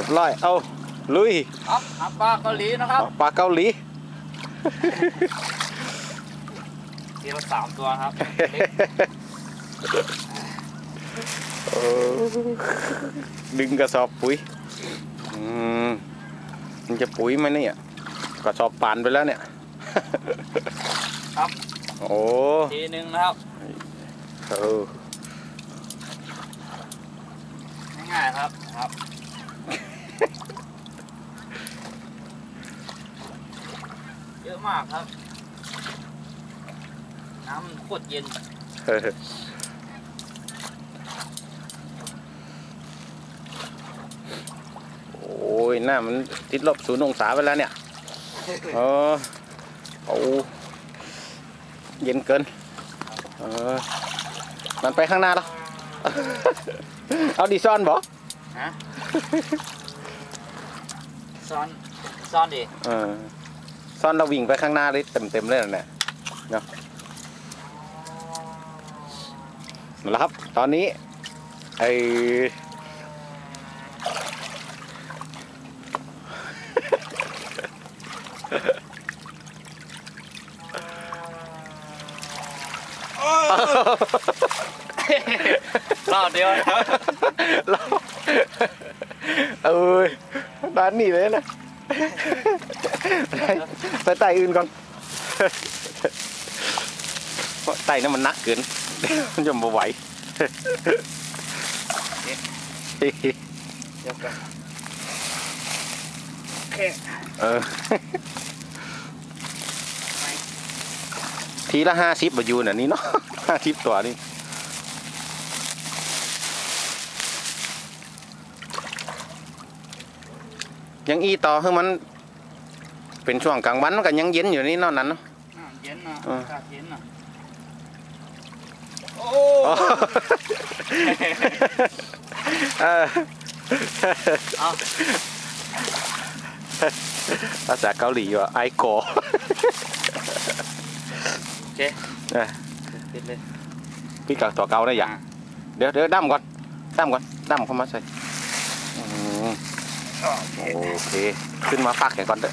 รียบร้อยเอาลุยครับหาปลาเกาหลีนะครับปลาเกาหลีทีละสามตัวครับเล็กเออดึงกระสอบปุ๋ยอืมมันจะปุ๋ยไหมเนี่ยกระสอบปานไปแล้วเนี่ย ครับ โอ้ทีหนึ่งนะครับเออง่ายๆครับครับ เยอะมากครับ น้ำมันโคตรเย็นเออโอ้ยหน้ามันติดลบศูนย์องศาไปแล้วเนี่ยเออเอาเย็นเกิน เออ มันไปข้างหน้าแล้ว เอาดีซ่อนบ่ฮะ ซ้อนซ้อนดิเออซ่อนเราวิ่งไปข้างหน้าเลยเต็มเต็มๆเลยนะเนี่ยเนาะนั่นแหละครับ ตอนนี้ไอ รอบเดียวครับเราเอ้ยด้านนี้เลยนะไปไต่อื่นก่อนเพราะไต่นั้นมันหนักเกินมันจะมาไหวเดี๋ยวกันโอเคเออทีละห้าสิบมาอยู่น่ะนี่เนาะห้าสิบตัวนี่ ยังอีต่อคือมัน เป็นช่วงกลางวันมันก็ยังเย็นอยู่นี่เนอกนั้นเนาะน้ำเย็นนะเอออากาศเย็นนะโอ้อ๋อเออเอาภาษาเกาหลีว่าไอโกโอเคเออปิดเลยพี่กับตัวเกาได้ยังเดี๋ยวเดี๋ยวดั้มก่อนดั้มก่อนดั้มเข้ามาใส่อืม โอเค ขึ้นมาฟักแข่งก่อนเด้อ